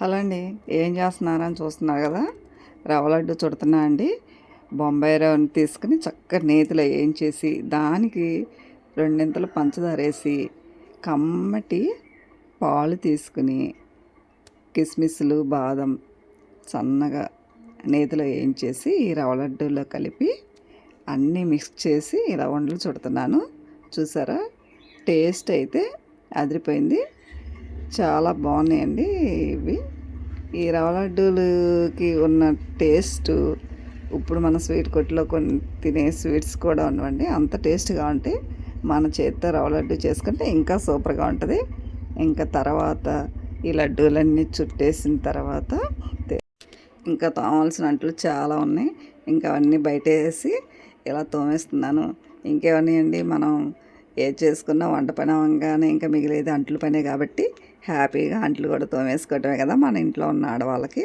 Hello అండి ఏం చేస్తున్నారని చూస్తున్నారు కదా? రవ్వ లడ్డు చుడుతున్నా అండి. బొంబాయి రవ్వని తీసుకుని చక్కగా నేతిలో వేయించేసి దానికి రెండింతలు పంచదార వేసి కమ్మటి పాలు తీసుకుని కిస్మిస్లు బాదం సన్నగా నేతిలో వేయించేసి ఈ రవ్వ లడ్డూలో కలిపి అన్నీ మిక్స్ చేసి ఇలా వండలు చుడుతున్నాను. చూసారా? టేస్ట్ అయితే అదిరిపోయింది. చాలా బాగున్నాయండి ఇవి. ఈ రవ్వ లడ్డూలకి ఉన్న టేస్ట్ ఇప్పుడు మన స్వీట్ కొట్టులో కొన్ని తినే స్వీట్స్ కూడా ఉన్నవండి. అంత టేస్ట్గా ఉంటే మన చేతితో రవ్వ లడ్డు చేసుకుంటే ఇంకా సూపర్గా ఉంటుంది. ఇంకా తర్వాత ఈ లడ్డూలన్నీ చుట్టేసిన తర్వాత ఇంకా తోమాల్సిన అంట్లు చాలా ఉన్నాయి. ఇంకా అవన్నీ బయట వేసి ఇలా తోమేస్తున్నాను. ఇంకేమన్నాయండి మనం ఏ చేసుకున్నా వంట పని అవ్వగానే ఇంకా మిగిలేది అంట్లు పనే కాబట్టి హ్యాపీగా అంట్లు కూడా తోమేసుకోవటమే కదా మన ఇంట్లో ఉన్న ఆడవాళ్ళకి.